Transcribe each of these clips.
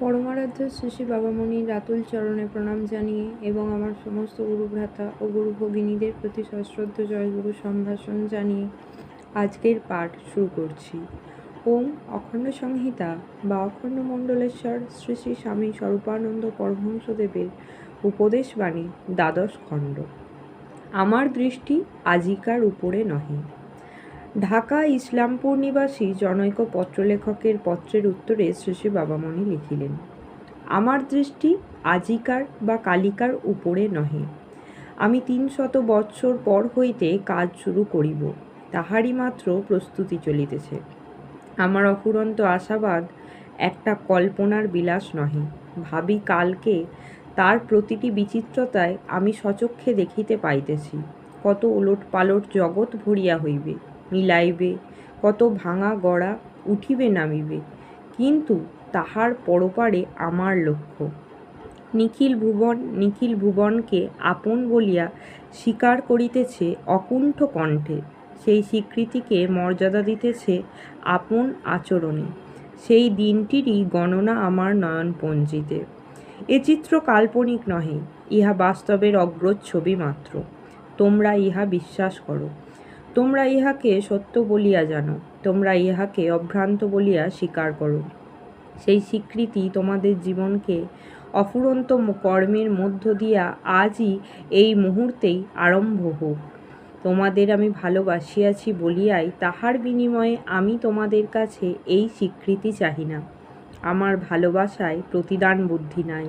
পরমারাধ্য শ্রী বাবামণির রাতুল চরণে প্রণাম জানিয়ে এবং আমার সমস্ত গুরুভ্রাতা ও গুরু ভগিনীদের প্রতি সশ্রদ্ধ জয়গুরু সম্ভাষণ জানিয়ে আজকের পাঠ শুরু করছি। ওম অখণ্ড সংহিতা বা অখণ্ড মণ্ডলেশ্বর শ্রী শ্রী স্বামী স্বরূপানন্দ পরমহংসদেবের উপদেশবাণী দ্বাদশ খণ্ড। আমার দৃষ্টি আজিকার উপরে নহে। ঢাকা ইসলামপুর নিবাসী জনৈক পত্রলেখকের পত্রের উত্তরে শ্রী বাবামণি লিখিলেন, আমার দৃষ্টি আজিকার বা কালিকার উপরে নহে। আমি তিন শত বৎসর পর হইতে কাজ শুরু করিব, তাহারই মাত্র প্রস্তুতি চলিতেছে। আমার অফুরন্ত আশাবাদ একটা কল্পনার বিলাস নহে। ভাবি কালকে তার প্রতিটি বিচিত্রতায় আমি সচক্ষে দেখিতে পাইতেছি, কত ওলট পালট জগৎ ভরিয়া হইবে। মিলাইবে, কত ভাঙা গড়া উঠিবে নামিবে, কিন্তু তাহার পরপারে আমার লক্ষ্য। নিখিল ভুবন, নিখিল ভুবনকে আপন বলিয়া স্বীকার করিতেছে অকুণ্ঠ কণ্ঠে। সেই স্বীকৃতিকে মর্যাদা দিতেছে আপন আচরণে। সেই দিনটিরই গণনা আমার নয়নপঞ্জিতে। এ চিত্র কাল্পনিক নহে, ইহা বাস্তবের অগ্রজ ছবি মাত্র। তোমরা ইহা বিশ্বাস করো। তোমরা ইহাকে সত্য বলিয়া জানো, তোমরা ইহাকে অভ্রান্ত বলিয়া স্বীকার করো। সেই স্বীকৃতি তোমাদের জীবনকে অফুরন্ত কর্মের মধ্য দিয়া আজই এই মুহূর্তেই আরম্ভ হোক। তোমাদের আমি ভালোবাসিয়াছি বলিয়াই তাহার বিনিময়ে আমি তোমাদের কাছে এই স্বীকৃতি চাহি না আমার ভালোবাসায় প্রতিদান বুদ্ধি নাই।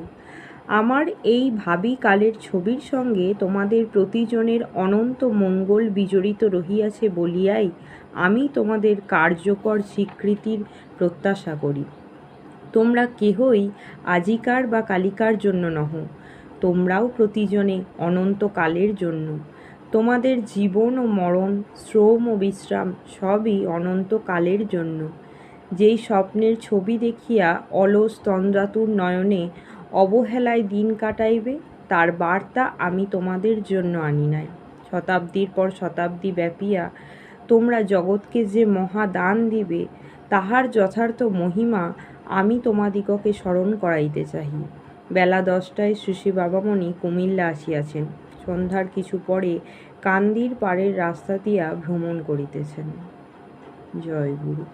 আমার এই ভাবি কালের ছবির সঙ্গে তোমাদের প্রতিজনের অনন্ত মঙ্গল বিজড়িত রহিয়াছে বলিয়াই আমি তোমাদের কার্যকর স্বীকৃতির প্রত্যাশা করি। তোমরা কেহই আজিকার বা কালিকার জন্য নহ, তোমরাও প্রতিজনে অনন্তকালের জন্য। তোমাদের জীবন ও মরণ, শ্রম ও বিশ্রাম সবই অনন্তকালের জন্য। যেই স্বপ্নের ছবি দেখিয়া অলস তন্দ্রাতুর নয়নে অবহেলায় দিন কাটাইবে, তার বার্তা আমি তোমাদের জন্য আনি নাই। শতাব্দীর পর শতাব্দী ব্যাপিয়া তোমরা জগৎকে যে মহাদান দিবে, তাহার যথার্থ মহিমা আমি তোমাদিগকে স্মরণ করাইতে চাহি। বেলা দশটায় শ্রী বাবামণি কুমিল্লা আসিয়াছেন। সন্ধ্যার কিছু পরে কান্দির পাড়ের রাস্তা দিয়া ভ্রমণ করিতেছেন। জয় গুরু।